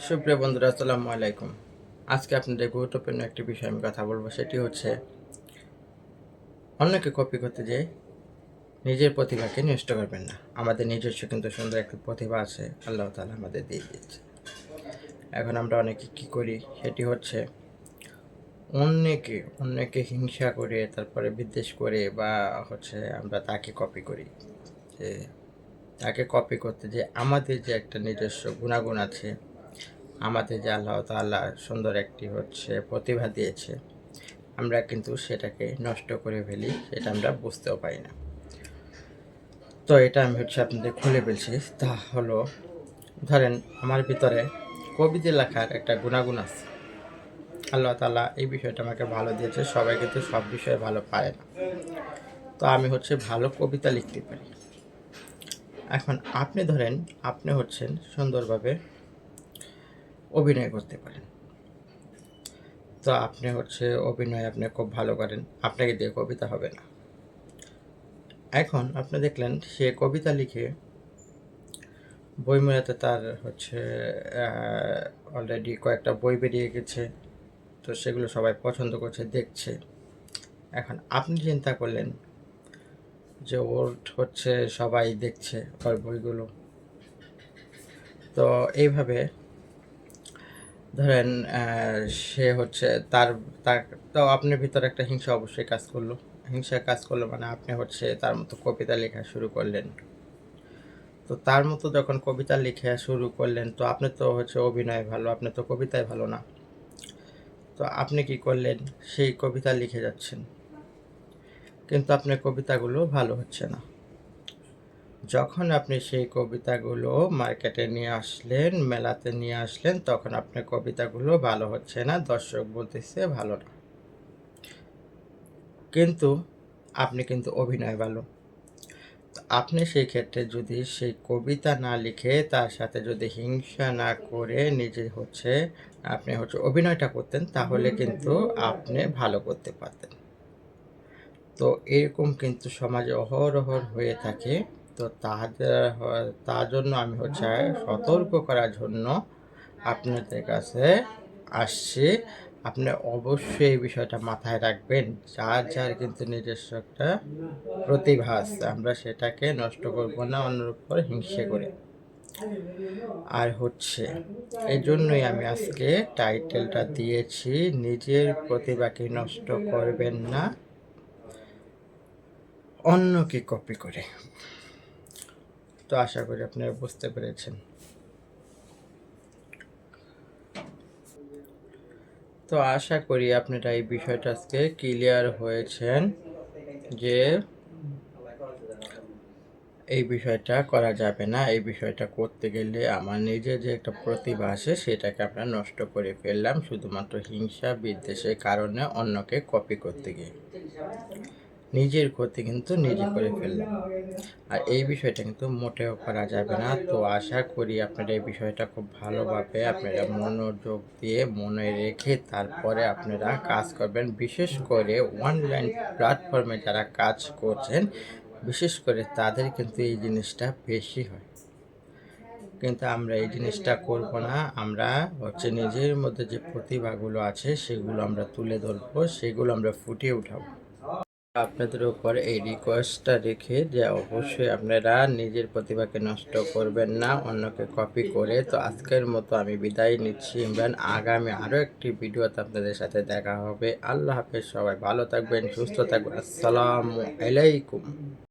সুপ্রিয় বন্ধুরা, আসসালামু আলাইকুম। আজকে আপনাদের গুরুত্বপূর্ণ একটি বিষয় আমি কথা বলব, সেটি হচ্ছে অন্যকে কপি করতে যে নিজের প্রতিভাকে নষ্ট করবেন না। আমাদের নিজস্ব কিন্তু সুন্দর একটি প্রতিভা আছে, আল্লাহ তালা আমাদের দিয়ে দিয়েছে। এখন আমরা অনেকে কি করি, সেটি হচ্ছে অন্যকে অন্যকে হিংসা করে, তারপরে বিদ্বেষ করে বা হচ্ছে আমরা তাকে কপি করি। যে তাকে কপি করতে যে আমাদের যে একটা নিজস্ব গুণাগুণ আছে আমাদের যে আল্লাহ তাল্লাহ সুন্দর একটি হচ্ছে প্রতিভা দিয়েছে, আমরা কিন্তু সেটাকে নষ্ট করে ফেলি, সেটা আমরা বুঝতেও পারি না। তো এটা আমি হচ্ছে আপনাদের খুলে ফেলছি তা হলো, ধরেন আমার ভিতরে কবিতা লেখার একটা গুণাগুণ আছে। আল্লাহ তালা এই বিষয়টা আমাকে ভালো দিয়েছে, সবাই কিন্তু সব বিষয়ে ভালো পারে না। তো আমি হচ্ছে ভালো কবিতা লিখতে পারি। এখন আপনি ধরেন, আপনি হচ্ছেন সুন্দরভাবে অভিনয় করতে পারেন। তো আপনি হচ্ছে অভিনয় আপনি খুব ভালো করেন। আপনাকে দিয়ে কবিতা হবে না। এখন আপনি দেখলেন সে কবিতা লিখে বইমেলাতে তার হচ্ছে অলরেডি কয়েকটা বই বেরিয়ে গেছে। তো সেগুলো সবাই পছন্দ করছে, দেখছে। এখন আপনি চিন্তা করলেন যে ওর হচ্ছে সবাই দেখছে ওর বইগুলো। তো এইভাবে ধরেন সে হচ্ছে তার তার, তো আপনার ভিতরে একটা হিংসা অবশ্যই কাজ করল। হিংসা কাজ করল মানে আপনি হচ্ছে তার মতো কবিতা লেখা শুরু করলেন। তো তার মতো যখন কবিতা লেখা শুরু করলেন, তো আপনি তো হচ্ছে অভিনয় ভালো, আপনি তো কবিতায় ভালো না। তো আপনি কি করলেন? সেই কবিতা লিখে যাচ্ছেন। কিন্তু আপনার কবিতাগুলো ভালো হচ্ছে না। যখন আপনি সেই কবিতাগুলো মার্কেটে নিয়ে আসলেন, মেলাতে নিয়ে আসলেন, তখন আপনার কবিতাগুলো ভালো হচ্ছে না, দর্শক বলতেছে ভালো না। কিন্তু আপনি কিন্তু অভিনয় ভালো। আপনি সেই ক্ষেত্রে যদি সেই কবিতা না লিখে তার সাথে যদি হিংসা না করে নিজে হচ্ছে, আপনি হচ্ছে অভিনয়টা করতেন, তাহলে কিন্তু আপনি ভালো করতে পারতেন। তো এরকম কিন্তু সমাজে অহরহর হয়ে থাকে। তো তাদের তার জন্য আমি হচ্ছে সতর্ক করার জন্য আপনাদের কাছে আসছি। আপনি অবশ্যই এই বিষয়টা মাথায় রাখবেন। যার যার কিন্তু নিজস্ব একটা প্রতিভা আছে, আমরা সেটাকে নষ্ট করব না অন্যের উপর হিংসে করে। আর হচ্ছে এই জন্যই আমি আজকে টাইটেলটা দিয়েছি, নিজের প্রতিভাকে নষ্ট করবেন না, অন্যকে কপি করে। তো আশা করি আপনারা বুঝতে পেরেছেন। তো আশা করি আপনারা এই বিষয়টা আজকে ক্লিয়ার হয়েছেন যে এই বিষয়টা করা যাবে না। এই বিষয়টা করতে গেলে আমার নিজের যে একটা প্রতিভা আছে, সেটাকে আমরা নষ্ট করে ফেললাম। শুধুমাত্র হিংসা বিদ্বেষের কারণে অন্যকে কপি করতে গিয়ে। নিজের ক্ষতি কিন্তু নিজে করে ফেললাম। আর এই বিষয়টা কিন্তু মোটেও করা যাবে না। তো আশা করি আপনারা এই বিষয়টা খুব ভালোভাবে আপনারা মনোযোগ দিয়ে মনে রেখে তারপরে আপনারা কাজ করবেন। বিশেষ করে অনলাইন প্ল্যাটফর্মে যারা কাজ করছেন, বিশেষ করে তাদের কিন্তু এই জিনিসটা বেশি হয়। কিন্তু আমরা এই জিনিসটা করব না। আমরা হচ্ছে নিজের মধ্যে যে প্রতিভাগুলো আছে, সেগুলো আমরা তুলে ধরবো, সেগুলো আমরা ফুটিয়ে উঠাবো। আপনাদের উপর এই রিকোয়েস্টটা রেখে যে অবশ্যই আপনারা নিজের প্রতিভাকে নষ্ট করবেন না, অন্যকে কপি করে। তো আজকের মতো আমি বিদায় নিচ্ছি। ইমরান, আগামী আরও একটি ভিডিওতে আপনাদের সাথে দেখা হবে। আল্লাহ হাফেজ, সবাই ভালো থাকবেন, সুস্থ থাকবেন। আসসালামু আলাইকুম।